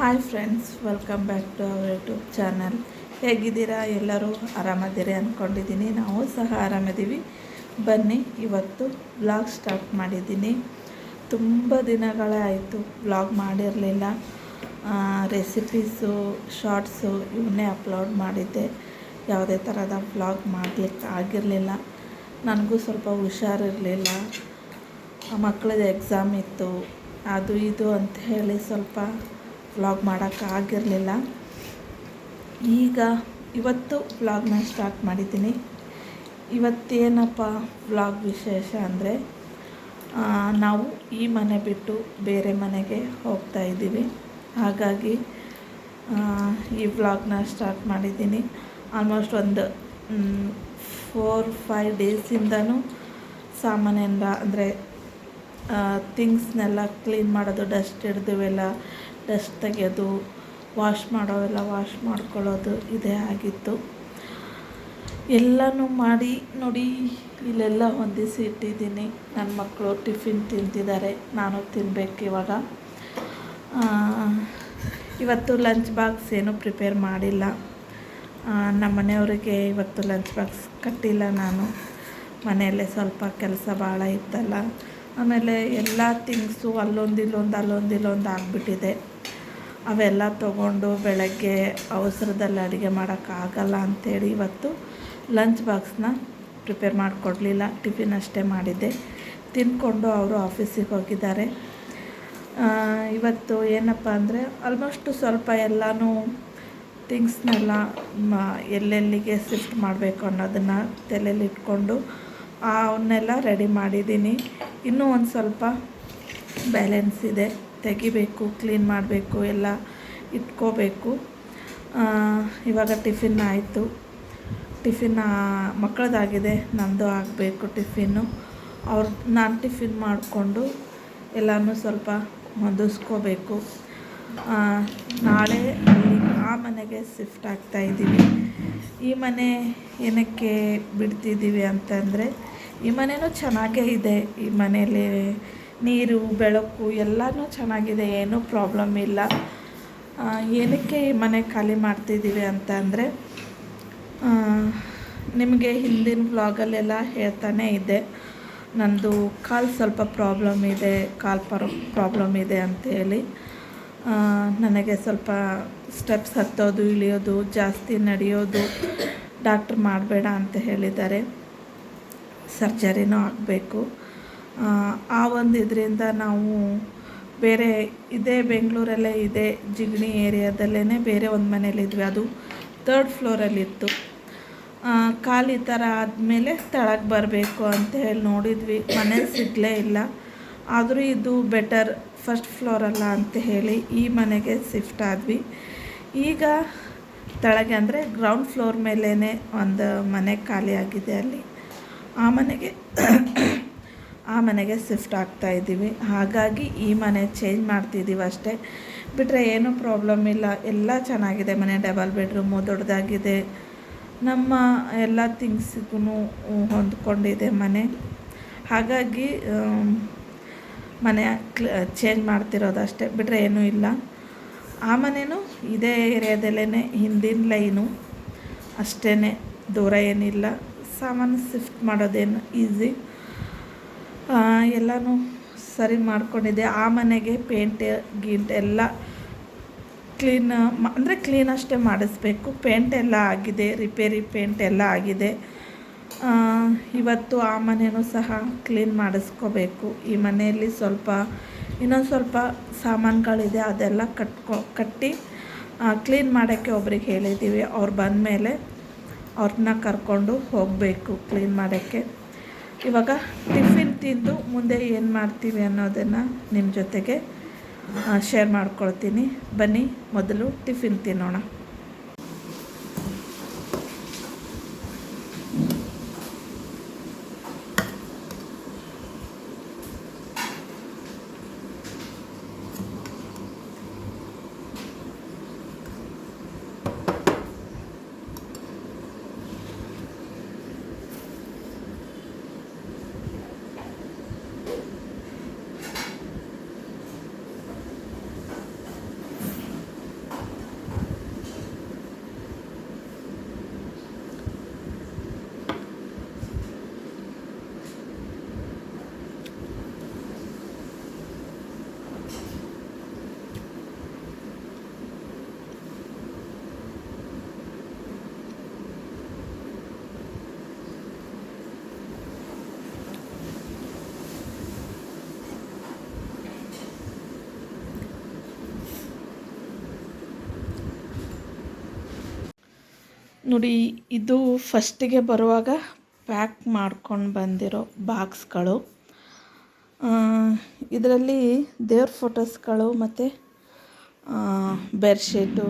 Hi friends, welcome back to our YouTube channel. ಹೇಗಿದ್ದೀರಾ? ಎಲ್ಲರೂ ಆರಾಮದಿರಿ ಅಂದ್ಕೊಂಡಿದ್ದೀನಿ ನಾವು ಸಹ ಆರಾಮಿದ್ದೀವಿ ಬನ್ನಿ, ಇವತ್ತು ಬ್ಲಾಗ್ ಸ್ಟಾರ್ಟ್ ಮಾಡಿದ್ದೀನಿ. ತುಂಬ ದಿನಗಳೇ ಆಯಿತು ಬ್ಲಾಗ್ ಮಾಡಿರಲಿಲ್ಲ. ರೆಸಿಪೀಸು ಶಾರ್ಟ್ಸು ಇವನ್ನೇ ಅಪ್ಲೋಡ್ ಮಾಡಿದ್ದೆ. ಯಾವುದೇ ಥರದ ಬ್ಲಾಗ್ ಮಾಡಲಿಕ್ಕೆ ಆಗಿರಲಿಲ್ಲ. ನನಗೂ ಸ್ವಲ್ಪ ಹುಷಾರಿರಲಿಲ್ಲ. ಮಕ್ಕಳದ್ದು ಎಕ್ಸಾಮ್ ಇತ್ತು. ಅದು ಇದು ಅಂತ ಹೇಳಿ ಸ್ವಲ್ಪ ವ್ಲಾಗ್ ಮಾಡೋಕ್ಕಾಗಿರಲಿಲ್ಲ ಈಗ ಇವತ್ತು ವ್ಲಾಗ್ನ ಸ್ಟಾರ್ಟ್ ಮಾಡಿದ್ದೀನಿ. ಇವತ್ತೇನಪ್ಪ ವ್ಲಾಗ್ ವಿಶೇಷ ಅಂದರೆ ನಾವು ಈ ಮನೆ ಬಿಟ್ಟು ಬೇರೆ ಮನೆಗೆ ಹೋಗ್ತಾ ಇದ್ದೀವಿ. ಹಾಗಾಗಿ ಈ ವ್ಲಾಗ್ನ ಸ್ಟಾರ್ಟ್ ಮಾಡಿದ್ದೀನಿ. ಆಲ್ಮೋಸ್ಟ್ ಒಂದು ಫೋರ್ ಫೈವ್ ಡೇಸಿಂದನೂ ಸಾಮಾನ್ಯನ ಅಂದರೆ ಥಿಂಗ್ಸ್ನೆಲ್ಲ ಕ್ಲೀನ್ ಮಾಡೋದು ಡಸ್ಟ್ ಹಿಡ್ದುವೆಲ್ಲ ಡಸ್ಟ್ ತೆಗೆಯೋದು ವಾಶ್ ಮಾಡೋವೆಲ್ಲ ವಾಶ್ ಮಾಡ್ಕೊಳ್ಳೋದು ಇದೇ ಆಗಿತ್ತು. ಎಲ್ಲನೂ ಮಾಡಿ ನೋಡಿ, ಇಲ್ಲೆಲ್ಲ ಹೊಂದಿಸಿ ಇಟ್ಟಿದ್ದೀನಿ. ನನ್ನ ಮಕ್ಕಳು ಟಿಫಿನ್ ತಿಂತಿದ್ದಾರೆ, ನಾನು ತಿನ್ನಬೇಕು ಇವಾಗ. ಇವತ್ತು ಲಂಚ್ ಬಾಕ್ಸ್ ಏನೂ ಪ್ರಿಪೇರ್ ಮಾಡಿಲ್ಲ. ನಮ್ಮ ಮನೆಯವರಿಗೆ ಇವತ್ತು ಲಂಚ್ ಬಾಕ್ಸ್ ಕಟ್ಟಿಲ್ಲ ನಾನು. ಮನೆಯಲ್ಲೇ ಸ್ವಲ್ಪ ಕೆಲಸ ಭಾಳ ಇತ್ತಲ್ಲ. ಆಮೇಲೆ ಎಲ್ಲ ಥಿಂಗ್ಸು ಅಲ್ಲೊಂದು ಇಲ್ಲೊಂದು ಅಲ್ಲೊಂದು ಇಲ್ಲೊಂದು ಆಗಿಬಿಟ್ಟಿದೆ. ಅವೆಲ್ಲ ತೊಗೊಂಡು ಬೆಳಗ್ಗೆ ಅವಸರದಲ್ಲಿ ಅಡುಗೆ ಮಾಡೋಕ್ಕಾಗಲ್ಲ ಅಂಥೇಳಿ ಇವತ್ತು ಲಂಚ್ ಬಾಕ್ಸ್ನ ಪ್ರಿಪೇರ್ ಮಾಡಿಕೊಡ್ಲಿಲ್ಲ ಟಿಫಿನ್ ಅಷ್ಟೇ ಮಾಡಿದ್ದೆ. ತಿಂದ್ಕೊಂಡು ಅವರು ಆಫೀಸಿಗೆ ಹೋಗಿದ್ದಾರೆ. ಇವತ್ತು ಏನಪ್ಪ ಅಂದರೆ ಆಲ್ಮೋಸ್ಟ್ ಸ್ವಲ್ಪ ಎಲ್ಲನೂ ಥಿಂಗ್ಸ್ನೆಲ್ಲ ಎಲ್ಲೆಲ್ಲಿಗೆ ಶಿಫ್ಟ್ ಮಾಡಬೇಕು ಅನ್ನೋದನ್ನು ತಲೆಯಲ್ಲಿ ಇಟ್ಕೊಂಡು ಅವನ್ನೆಲ್ಲ ರೆಡಿ ಮಾಡಿದ್ದೀನಿ. ಇನ್ನೂ ಒಂದು ಸ್ವಲ್ಪ ಬ್ಯಾಲೆನ್ಸ್ ಇದೆ. ತೆಗಿಬೇಕು ಕ್ಲೀನ್ ಮಾಡಬೇಕು, ಎಲ್ಲ ಇಟ್ಕೋಬೇಕು. ಇವಾಗ ಟಿಫಿನ್ ಆಯಿತು. ಟಿಫಿನ್ ಮಕ್ಕಳದಾಗಿದೆ, ನಂದು ಆಗಬೇಕು ಟಿಫಿನ್ನು. ಅವ್ರು, ನಾನು ಟಿಫಿನ್ ಮಾಡಿಕೊಂಡು ಎಲ್ಲನೂ ಸ್ವಲ್ಪ ಹೊಂದಿಸ್ಕೋಬೇಕು. ನಾಳೆ ಆ ಮನೆಗೆ ಶಿಫ್ಟ್ ಆಗ್ತಾ ಇದ್ದೀವಿ. ಈ ಮನೆ ಏನಕ್ಕೆ ಬಿಡ್ತಿದ್ದೀವಿ ಅಂತಂದರೆ, ಈ ಮನೆಯೂ ಚೆನ್ನಾಗೇ ಇದೆ. ಈ ಮನೆಯಲ್ಲಿ ನೀರು ಬೆಳಕು ಎಲ್ಲನೂ ಚೆನ್ನಾಗಿದೆ ಏನೂ ಪ್ರಾಬ್ಲಮ್ ಇಲ್ಲ. ಏನಕ್ಕೆ ಮನೆ ಖಾಲಿ ಮಾಡ್ತಿದ್ದೀವಿ ಅಂತ ಅಂದರೆ ನಿಮಗೆ ಹಿಂದಿನ ವ್ಲಾಗಲ್ಲೆಲ್ಲ ಹೇಳ್ತಾನೆ ಇದ್ದೆ ನಂದು ಕಾಲು ಸ್ವಲ್ಪ ಪ್ರಾಬ್ಲಮ್ ಇದೆ ಕಾಲು ಪರ ಪ್ರಾಬ್ಲಮ್ ಇದೆ ಅಂತೇಳಿ ಆ, ನನಗೆ ಸ್ವಲ್ಪ ಸ್ಟೆಪ್ಸ್ ಹತ್ತೋದು ಇಳಿಯೋದು ಜಾಸ್ತಿ ನಡೆಯೋದು ಡಾಕ್ಟ್ರ್ ಮಾಡಬೇಡ ಅಂತ ಹೇಳಿದ್ದಾರೆ. ಸರ್ಜರಿನೂ ಆಗಬೇಕು. ಆ ಒಂದು ಇದರಿಂದ ನಾವು ಬೇರೆ ಇದೇ ಬೆಂಗಳೂರಲ್ಲೇ ಇದೆ ಜಿಗಣಿ ಏರಿಯಾದಲ್ಲೇ ಬೇರೆ ಒಂದು ಮನೇಲಿದ್ವಿ ಅದು ತರ್ಡ್ ಫ್ಲೋರಲ್ಲಿತ್ತು ಖಾಲಿ ಥರ ಆದಮೇಲೆ ತಳಗೆ ಬರಬೇಕು ಅಂತ ಹೇಳಿ ನೋಡಿದ್ವಿ. ಮನೆ ಸಿಗಲೇ ಇಲ್ಲ. ಆದರೂ ಇದು ಬೆಟರ್ ಫಸ್ಟ್ ಫ್ಲೋರಲ್ಲ ಅಂತ ಹೇಳಿ ಈ ಮನೆಗೆ ಶಿಫ್ಟ್ ಆದ್ವಿ. ಈಗ ತಳಗೆ ಅಂದರೆ ಗ್ರೌಂಡ್ ಫ್ಲೋರ್ ಮೇಲೇ ಒಂದು ಮನೆ ಖಾಲಿ ಆಗಿದೆ ಅಲ್ಲಿ. ಆ ಮನೆಗೆ ಆ ಮನೆಗೆ ಶಿಫ್ಟ್ ಆಗ್ತಾ ಇದ್ದೀವಿ. ಹಾಗಾಗಿ ಈ ಮನೆ ಚೇಂಜ್ ಮಾಡ್ತಿದ್ದೀವಿ ಅಷ್ಟೇ. ಬಿಟ್ಟರೆ ಏನೂ ಪ್ರಾಬ್ಲಮ್ ಇಲ್ಲ. ಎಲ್ಲ ಚೆನ್ನಾಗಿದೆ ಮನೆ. ಡಬಲ್ ಬೆಡ್ರೂಮು ದೊಡ್ಡದಾಗಿದೆ. ನಮ್ಮ ಎಲ್ಲ ಥಿಂಗ್ಸಿಗೂ ಹೊಂದ್ಕೊಂಡಿದೆ ಮನೆ. ಹಾಗಾಗಿ ಮನೆ ಚೇಂಜ್ ಮಾಡ್ತಿರೋದಷ್ಟೇ ಬಿಟ್ಟರೆ ಏನೂ ಇಲ್ಲ. ಆ ಮನೆಯೂ ಇದೇ ಏರಿಯಾದಲ್ಲೇ ಹಿಂದಿನ ಲೈನು ಅಷ್ಟೇ ದೂರ ಏನಿಲ್ಲ. ಸಾಮಾನು ಶಿಫ್ಟ್ ಮಾಡೋದೇನು ಈಸಿ. ಎಲ್ಲನೂ ಸರಿ ಮಾಡ್ಕೊಂಡಿದ್ದೆ. ಆ ಮನೆಗೆ ಪೇಂಟ್, ಗೀಂಟ್ ಎಲ್ಲ ಕ್ಲೀನ್ ಅಂದರೆ ಕ್ಲೀನ್ ಅಷ್ಟೇ ಮಾಡಿಸ್ಬೇಕು. ಪೇಂಟ್ ಎಲ್ಲ ಆಗಿದೆ, ರಿಪೇರಿ ಪೇಂಟ್ ಎಲ್ಲ ಆಗಿದೆ. ಇವತ್ತು ಆ ಮನೆಯೂ ಸಹ ಕ್ಲೀನ್ ಮಾಡಿಸ್ಕೋಬೇಕು. ಈ ಮನೆಯಲ್ಲಿ ಸ್ವಲ್ಪ, ಇನ್ನೊಂದು ಸ್ವಲ್ಪ ಸಾಮಾನುಗಳಿದೆ, ಅದೆಲ್ಲ ಕಟ್ಕೊ, ಕಟ್ಟಿ ಕ್ಲೀನ್ ಮಾಡೋಕ್ಕೆ ಒಬ್ರಿಗೆ ಹೇಳಿದ್ದೀವಿ. ಅವ್ರು ಬಂದಮೇಲೆ ಅವ್ರನ್ನ ಕರ್ಕೊಂಡು ಹೋಗಬೇಕು ಕ್ಲೀನ್ ಮಾಡೋಕ್ಕೆ. ಇವಾಗ ಟಿಫಿನ್ ತಿಂದು ಮುಂದೆ ಏನು ಮಾಡ್ತೀವಿ ಅನ್ನೋದನ್ನು ನಿಮ್ಮ ಜೊತೆಗೆ ಶೇರ್ ಮಾಡ್ಕೊಳ್ತೀನಿ. ಬನ್ನಿ ಮೊದಲು ಟಿಫಿನ್ ತಿನ್ನೋಣ. ನೋಡಿ, ಇದು ಫಸ್ಟಿಗೆ ಬರುವಾಗ ಪ್ಯಾಕ್ ಮಾಡ್ಕೊಂಡು ಬಂದಿರೋ ಬಾಕ್ಸ್ಗಳು ಇದರಲ್ಲಿ ದೇವ್ರ ಫೋಟೋಸ್ಗಳು ಮತ್ತು ಬೆಡ್ಶೀಟು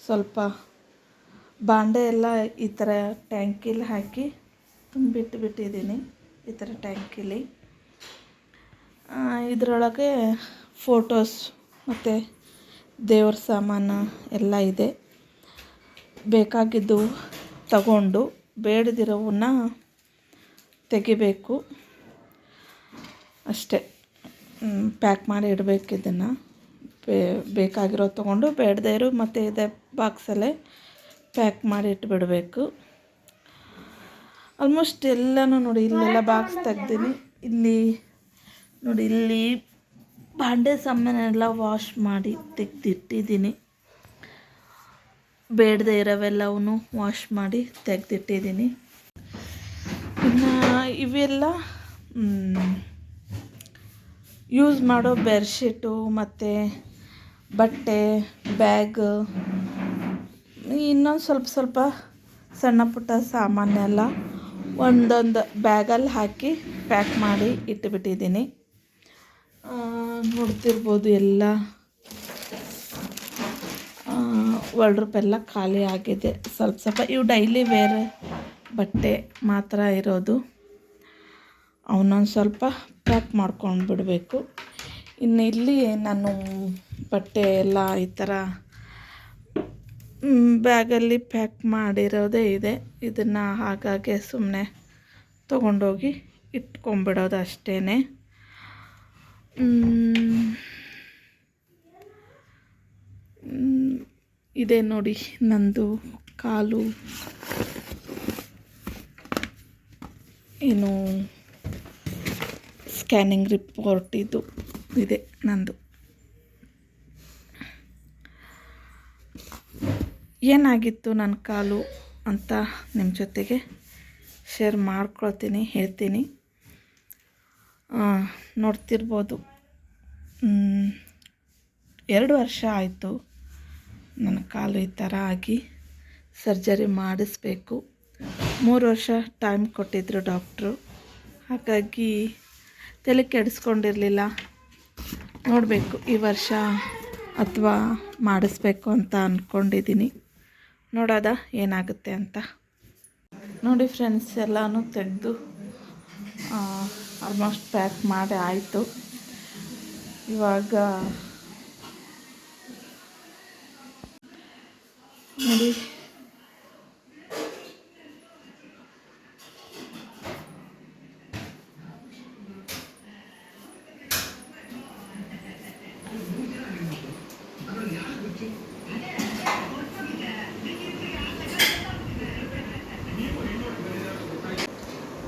ಸ್ವಲ್ಪ ಬಾಂಡೆ ಎಲ್ಲ ಈ ಥರ ಟ್ಯಾಂಕಿಲಿ ಹಾಕಿ ತುಂಬಿಟ್ಟು ಬಿಟ್ಟಿದ್ದೀನಿ ಈ ಥರ ಟ್ಯಾಂಕಿಲಿ ಇದರೊಳಗೆ ಫೋಟೋಸ್ ಮತ್ತು ದೇವ್ರ ಸಾಮಾನು ಎಲ್ಲ ಇದೆ. ಬೇಕಾಗಿದ್ದು ತಗೊಂಡು ಬೇಡದಿರೋವನ್ನ ತೆಗಿಬೇಕು. ಅಷ್ಟೇ. ಪ್ಯಾಕ್ ಮಾಡಿ ಇಡಬೇಕು ಇದನ್ನು. ಬೇಕಾಗಿರೋ ತೊಗೊಂಡು ಬೇಡದೇ ಇರೋ, ಮತ್ತು ಇದೇ ಬಾಕ್ಸಲ್ಲೇ ಪ್ಯಾಕ್ ಮಾಡಿ ಇಟ್ಬಿಡಬೇಕು. ಆಲ್ಮೋಸ್ಟ್ ಎಲ್ಲನೂ ನೋಡಿ ಇಲ್ಲೆಲ್ಲ ಬಾಕ್ಸ್ ತೆಗ್ದೀನಿ. ಇಲ್ಲಿ ನೋಡಿ ಇಲ್ಲಿ ಬಾಂಡೆ ಸಾಮಾನೆಲ್ಲ ವಾಶ್ ಮಾಡಿ ತೆಗೆದಿಟ್ಟಿದ್ದೀನಿ. ಬೇಡದೇ ಇರೋವೆಲ್ಲವೂ ವಾಶ್ ಮಾಡಿ ತೆಗೆದಿಟ್ಟಿದ್ದೀನಿ. ಇನ್ನು ಇವೆಲ್ಲ ಯೂಸ್ ಮಾಡೋ ಬೆಡ್ಶೀಟು ಮತ್ತು ಬಟ್ಟೆ ಬ್ಯಾಗ್ ಇನ್ನೊಂದು ಸ್ವಲ್ಪ ಸ್ವಲ್ಪ ಸಣ್ಣ ಪುಟ್ಟ ಸಾಮಾನೆಲ್ಲ ಒಂದೊಂದು ಬ್ಯಾಗಲ್ಲಿ ಹಾಕಿ ಪ್ಯಾಕ್ ಮಾಡಿ ಇಟ್ಟುಬಿಟ್ಟಿದ್ದೀನಿ ನೋಡ್ತಿರ್ಬೋದು ಎಲ್ಲ. ಎಲ್ಲ ಖಾಲಿ ಆಗಿದೆ. ಸ್ವಲ್ಪ ಸ್ವಲ್ಪ ಇವು ಡೈಲಿ ವೇರ್ ಬಟ್ಟೆ ಮಾತ್ರ ಇರೋದು. ಅವನೊಂದು ಸ್ವಲ್ಪ ಪ್ಯಾಕ್ ಮಾಡ್ಕೊಂಡು ಬಿಡಬೇಕು. ಇನ್ನು ಇಲ್ಲಿ ನಾನು ಬಟ್ಟೆ ಎಲ್ಲ ಈ ಥರ ಬ್ಯಾಗಲ್ಲಿ ಪ್ಯಾಕ್ ಮಾಡಿರೋದೇ ಇದೆ. ಇದನ್ನು ಹಾಗಾಗೆ ಸುಮ್ಮನೆ ತೊಗೊಂಡೋಗಿ ಇಟ್ಕೊಂಬಿಡೋದು ಅಷ್ಟೇ ಇದೆ ನೋಡಿ ನಂದು ಕಾಲು. ಏನು ಸ್ಕ್ಯಾನಿಂಗ್ ರಿಪೋರ್ಟ್ ಇದು. ಇದೆ ನಂದು. ಏನಾಗಿತ್ತು ನನ್ನ ಕಾಲು ಅಂತ ನಿಮ್ಮ ಜೊತೆಗೆ ಶೇರ್ ಮಾಡ್ಕೊಳ್ತೀನಿ, ಹೇಳ್ತೀನಿ. ನೋಡ್ತಿರ್ಬೋದು. ಎರಡು ವರ್ಷ ಆಯಿತು. ನನ್ನ ಕಾಲು ಈ ಥರ ಆಗಿ ಸರ್ಜರಿ ಮಾಡಿಸ್ಬೇಕು. ಮೂರು ವರ್ಷ ಟೈಮ್ ಕೊಟ್ಟಿದ್ದರು ಡಾಕ್ಟ್ರು ಹಾಗಾಗಿ ತಲೆ ಕೆಡಿಸ್ಕೊಂಡಿರಲಿಲ್ಲ. ನೋಡಬೇಕು ಈ ವರ್ಷ ಅಥವಾ ಮಾಡಿಸ್ಬೇಕು ಅಂತ ಅಂದ್ಕೊಂಡಿದ್ದೀನಿ ನೋಡೋದ ಏನಾಗುತ್ತೆ ಅಂತ. ನೋಡಿ ಫ್ರೆಂಡ್ಸ್ ಎಲ್ಲನೂ ತೆಗೆದು ಆಲ್ಮೋಸ್ಟ್ ಪ್ಯಾಕ್ ಮಾಡಿ ಆಯಿತು. ಇವಾಗ ನೋಡಿ.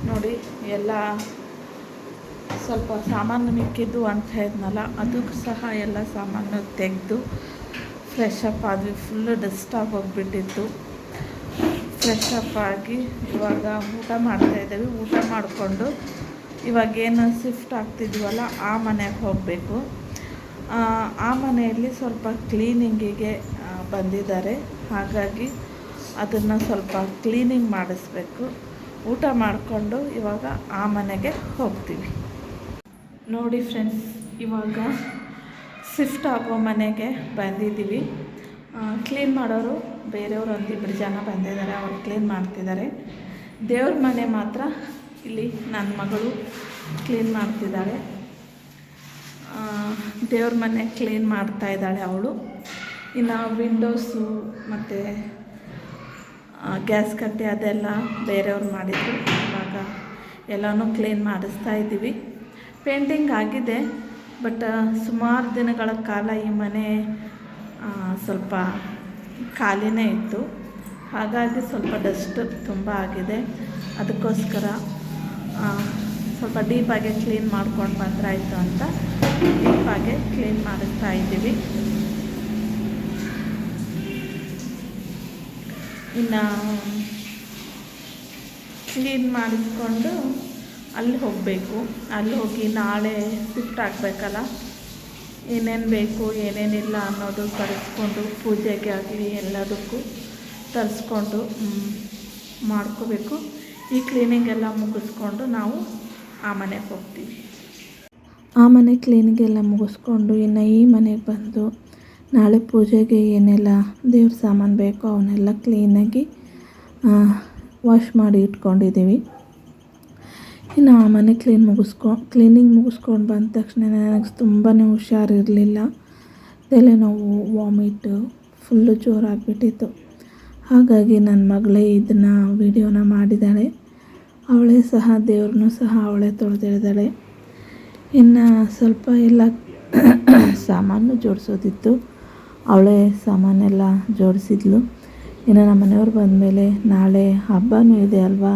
ನೋಡಿ ಎಲ್ಲ ಸ್ವಲ್ಪ ಸಾಮಾನು ಮಿಕ್ಕಿದ್ದು ಅಂತ ಹೇಳಿದ್ನಲ್ಲ ಅದಕ್ಕೂ ಸಹ ಎಲ್ಲ ಸಾಮಾನು ತೆಗೆದು ಫ್ರೆಶ್ ಅಪ್ ಆದ್ವಿ ಫುಲ್ಲು ಡಸ್ಟ್ ಹೋಗ್ಬಿಟ್ಟಿತ್ತು ಫ್ರೆಶ್ ಅಪ್ ಆಗಿ ಇವಾಗ ಊಟ ಮಾಡ್ತಾಯಿದ್ದೇವೆ ಊಟ ಮಾಡಿಕೊಂಡು ಇವಾಗೇನು ಶಿಫ್ಟ್ ಆಗ್ತಿದ್ವಲ್ಲ, ಆ ಮನೆಗೆ ಹೋಗಬೇಕು. ಆ ಮನೆಯಲ್ಲಿ ಸ್ವಲ್ಪ ಕ್ಲೀನಿಂಗಿಗೆ ಬಂದಿದ್ದಾರೆ. ಹಾಗಾಗಿ ಅದನ್ನು ಸ್ವಲ್ಪ ಕ್ಲೀನಿಂಗ್ ಮಾಡಿಸ್ಬೇಕು. ಊಟ ಮಾಡಿಕೊಂಡು ಇವಾಗ ಆ ಮನೆಗೆ ಹೋಗ್ತೀವಿ. ನೋಡಿ ಫ್ರೆಂಡ್ಸ್ ಇವಾಗ ಶಿಫ್ಟ್ ಆಗೋ ಮನೆಗೆ ಬಂದಿದ್ದೀವಿ. ಕ್ಲೀನ್ ಮಾಡೋರು ಬೇರೆಯವರು ಒಂದಿಬ್ಬರು ಜನ ಬಂದಿದ್ದಾರೆ, ಅವ್ರು ಕ್ಲೀನ್ ಮಾಡ್ತಿದ್ದಾರೆ. ದೇವ್ರ ಮನೆ ಮಾತ್ರ ಇಲ್ಲಿ ನನ್ನ ಮಗಳು ಕ್ಲೀನ್ ಮಾಡ್ತಿದ್ದಾಳೆ. ದೇವ್ರ ಮನೆ ಕ್ಲೀನ್ ಮಾಡ್ತಾ ಇದ್ದಾಳೆ ಅವಳು. ಇನ್ನು ವಿಂಡೋಸು ಮತ್ತು ಗ್ಯಾಸ್ ಕಟ್ಟೆ ಅದೆಲ್ಲ ಬೇರೆಯವ್ರು ಮಾಡಿದ್ರು. ಇವಾಗ ಎಲ್ಲನೂ ಕ್ಲೀನ್ ಮಾಡಿಸ್ತಾ ಇದ್ದೀವಿ. ಪೇಂಟಿಂಗ್ ಆಗಿದೆ. ಬಟ್ ಸುಮಾರು ದಿನಗಳ ಕಾಲ ಈ ಮನೆ ಸ್ವಲ್ಪ ಖಾಲಿನೇ ಇತ್ತು. ಹಾಗಾಗಿ ಸ್ವಲ್ಪ ಡಸ್ಟ್ ತುಂಬ ಆಗಿದೆ. ಅದಕ್ಕೋಸ್ಕರ ಸ್ವಲ್ಪ ಡೀಪಾಗೆ ಕ್ಲೀನ್ ಮಾಡ್ಕೊಂಡು ಬಂದ್ರಾಯಿತು ಅಂತ ಡೀಪಾಗೆ ಕ್ಲೀನ್ ಮಾಡಿಸ್ತಾ ಇದ್ದೀವಿ. ಇನ್ನು ಕ್ಲೀನ್ ಮಾಡಿಸ್ಕೊಂಡು ಅಲ್ಲಿ ಹೋಗಬೇಕು. ಅಲ್ಲಿ ಹೋಗಿ ನಾಳೆ ಶಿಫ್ಟ್ ಆಗಬೇಕಲ್ಲ? ಏನೇನು ಬೇಕು, ಏನೇನಿಲ್ಲ ಅನ್ನೋದು ತರಿಸ್ಕೊಂಡು ಪೂಜೆಗೆ ಆಗಲಿ ಎಲ್ಲದಕ್ಕೂ ತರಿಸ್ಕೊಂಡು ಮಾಡ್ಕೋಬೇಕು. ಈ ಕ್ಲೀನಿಂಗ್ ಎಲ್ಲ ಮುಗಿಸ್ಕೊಂಡು ನಾವು ಆ ಮನೆಗೆ ಹೋಗ್ತೀವಿ. ಆ ಮನೆ ಕ್ಲೀನಿಂಗ್ ಎಲ್ಲ ಮುಗಿಸ್ಕೊಂಡು ಇನ್ನು ಈ ಮನೆಗೆ ಬಂದು ನಾಳೆ ಪೂಜೆಗೆ ಏನೆಲ್ಲ ದೇವ್ರ ಸಾಮಾನು ಬೇಕೋ ಅವನ್ನೆಲ್ಲ ಕ್ಲೀನಾಗಿ ವಾಶ್ ಮಾಡಿ ಇಟ್ಕೊಂಡಿದ್ದೀವಿ. ಇನ್ನು ಆ ಮನೆ ಕ್ಲೀನ್ ಮುಗಿಸ್ಕೊ ಕ್ಲೀನಿಂಗ್ ಮುಗಿಸ್ಕೊಂಡು ಬಂದ ತಕ್ಷಣ ನನಗೆ ತುಂಬಾ ಹುಷಾರಿರಲಿಲ್ಲ. ತಲೆನೋವು ವಾಮಿಟು ಫುಲ್ಲು ಜೋರಾಗಿಬಿಟ್ಟಿತ್ತು. ಹಾಗಾಗಿ ನನ್ನ ಮಗಳೇ ಇದನ್ನು ವಿಡಿಯೋನ ಮಾಡಿದ್ದಾಳೆ ಅವಳೇ ಸಹ ದೇವ್ರನ್ನೂ ಸಹ ಅವಳೇ ತೊಳೆದಿದ್ದಾಳೆ. ಇನ್ನು ಸ್ವಲ್ಪ ಎಲ್ಲ ಸಾಮಾನು ಜೋಡಿಸೋದಿತ್ತು. ಅವಳೇ ಸಾಮಾನೆಲ್ಲ ಜೋಡಿಸಿದ್ಲು. ಇನ್ನು ನಮ್ಮ ಮನೆಯವ್ರು ಬಂದಮೇಲೆ ನಾಳೆ ಹಬ್ಬನೂ ಇದೆ ಅಲ್ವಾ?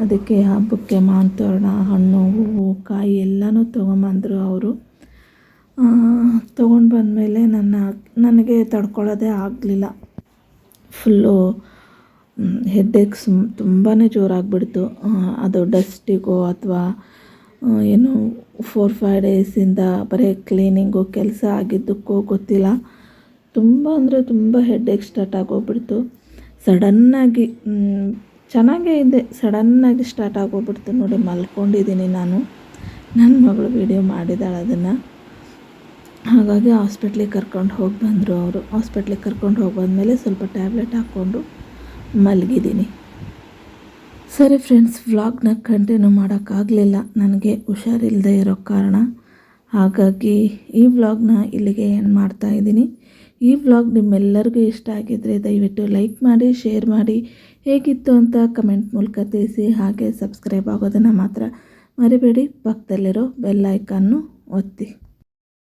ಅದಕ್ಕೆ ಹಬ್ಬಕ್ಕೆ ಮಾವಿನ ತೋರಣ ಹಣ್ಣು, ಹೂವು, ಕಾಯಿ ಎಲ್ಲನೂ ತೊಗೊಂಬಂದರು ಅವರು. ತೊಗೊಂಡು ಬಂದಮೇಲೆ ನನ್ನ, ನನಗೆ ತಡ್ಕೊಳ್ಳೋದೇ ಆಗಲಿಲ್ಲ. ಫುಲ್ಲು ಹೆಡ್ಡೇಕ್ ಸುಮ್ ತುಂಬಾ ಜೋರಾಗ್ಬಿಡ್ತು ಅದು ಡಸ್ಟಿಗೋ ಅಥವಾ ಏನು ಫೋರ್ ಫೈವ್ ಡೇಸಿಂದ ಬರೀ ಕ್ಲೀನಿಂಗು ಕೆಲಸ ಆಗಿದ್ದಕ್ಕೋ ಗೊತ್ತಿಲ್ಲ. ತುಂಬ ಅಂದರೆ ತುಂಬ ಹೆಡ್ಡೇಕ್ ಸ್ಟಾರ್ಟ್ ಆಗೋಗ್ಬಿಡ್ತು. ಸಡನ್ನಾಗಿ ಚೆನ್ನಾಗೇ ಇದೆ. ಸಡನ್ನಾಗಿ ಸ್ಟಾರ್ಟ್ ಆಗೋಗ್ಬಿಡ್ತು ನೋಡಿ, ಮಲ್ಕೊಂಡಿದ್ದೀನಿ ನಾನು. ನನ್ನ ಮಗಳು ವಿಡಿಯೋ ಮಾಡಿದಾಳೆ ಅದನ್ನು. ಹಾಗಾಗಿ ಹಾಸ್ಪಿಟ್ಲಿಗೆ ಕರ್ಕೊಂಡು ಹೋಗಿ ಬಂದರು ಅವರು. ಹಾಸ್ಪಿಟ್ಲಿಗೆ ಕರ್ಕೊಂಡು ಹೋಗಿ ಬಂದಮೇಲೆ ಸ್ವಲ್ಪ ಟ್ಯಾಬ್ಲೆಟ್ ಹಾಕ್ಕೊಂಡು ಮಲಗಿದ್ದೀನಿ. ಸರಿ ಫ್ರೆಂಡ್ಸ್ ವ್ಲಾಗ್ನ ಕಂಟಿನ್ಯೂ ಮಾಡೋಕ್ಕಾಗಲಿಲ್ಲ. ನನಗೆ ಹುಷಾರಿಲ್ಲದೆ ಇರೋ ಕಾರಣ. ಹಾಗಾಗಿ ಈ ವ್ಲಾಗ್ನ ಇಲ್ಲಿಗೆ ಏನು ಮಾಡ್ತಾಯಿದ್ದೀನಿ ಈ ವ್ಲಾಗ್ ನಿಮ್ಮೆಲ್ಲರಿಗೂ ಇಷ್ಟ ಆಗಿದ್ದರೆ ದಯವಿಟ್ಟು ಲೈಕ್ ಮಾಡಿ, ಶೇರ್ ಮಾಡಿ. ಹೇಗಿತ್ತು ಅಂತ ಕಮೆಂಟ್ ಮೂಲಕ ತಿಳಿಸಿ. ಹಾಗೆ ಸಬ್ಸ್ಕ್ರೈಬ್ ಆಗೋದನ್ನು ಮಾತ್ರ ಮರಿಬೇಡಿ. ಪಕ್ಕದಲ್ಲಿರೋ ಬೆಲ್ ಐಕಾನ್ನು ಒತ್ತಿ.